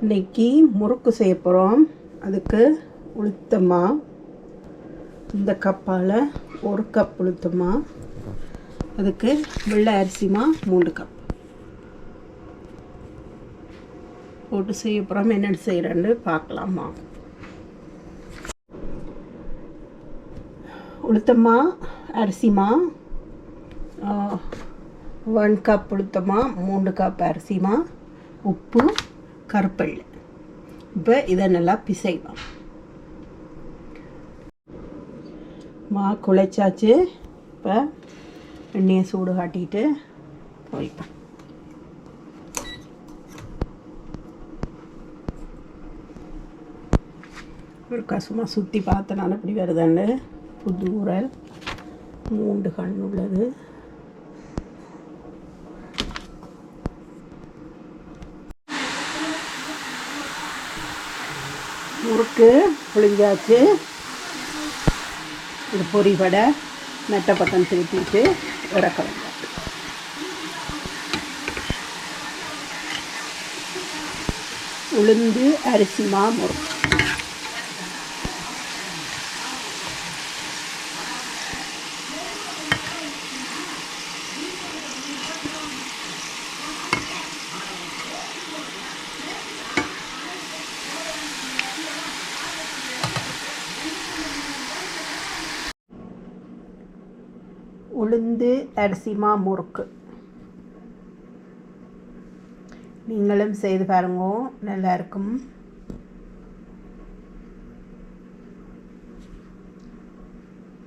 இன்னைக்கு முறுக்கு செய்ய போகிறோம் அதுக்கு உளுத்தமா இந்த கப்பால் ஒரு கப் உளுத்தமா அதுக்கு வெள்ளை அரிசிமா மூணு கப் போட்டு செய்ய போகிறோம் என்னென்னு செய்கிறேன்னு பார்க்கலாமா? உளுத்தமா அரிசிமா ஒன் கப் உளுத்தமா மூணு கப் அரிசிமா உப்பு கருப்பெள்ளு. இப்போ இதை நல்லா பிசைவோம். மா குழைச்சாச்சு. இப்போ எண்ணெயை சூடு காட்டிட்டு போய்ப்பேன் ஒரு கசுமா சுற்றி பார்த்தனால இப்படி வருதுன்னு. புது உரல் மூன்று கண் உள்ளது. முறுக்கு புளிஞ்சாச்சு இது பொரி வடை நெட்டை பக்கம் திருப்பிட்டு இறக்க வேண்டாம். உளுந்து அரிசி முறுக்கு. உளுந்து அரிசிமா முறுக்கு. நீங்களும் செய்து பாருங்க நல்லா இருக்கும்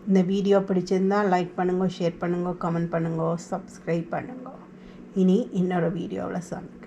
இந்த வீடியோ பிடிச்சிருந்தா லைக் பண்ணுங்க ஷேர் பண்ணுங்க கமெண்ட் பண்ணுங்க சப்ஸ்கிரைப் பண்ணுங்க. இனி இன்னொரு வீடியோவில் சமைக்க